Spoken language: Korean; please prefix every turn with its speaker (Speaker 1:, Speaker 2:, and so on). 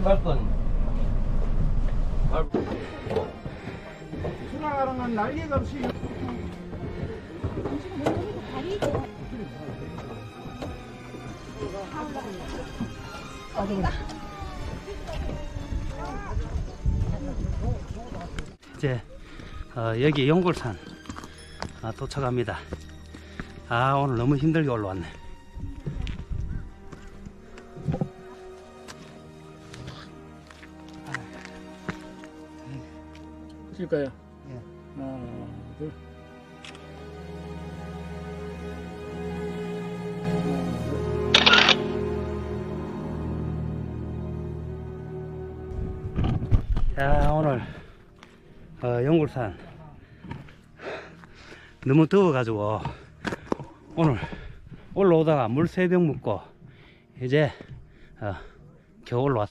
Speaker 1: 말건.
Speaker 2: 수나가는 건 날개가 없이
Speaker 3: 이제 어, 여기 용골산 아, 도착합니다. 아 오늘 너무 힘들게 올라왔네.
Speaker 2: 칠까요?
Speaker 3: 예.
Speaker 2: 하나, 둘.
Speaker 3: 자 오늘 어, 용골산 너무 더워가지고 오늘 올라오다가 물 세 병 묻고 이제 어, 겨우 올라왔.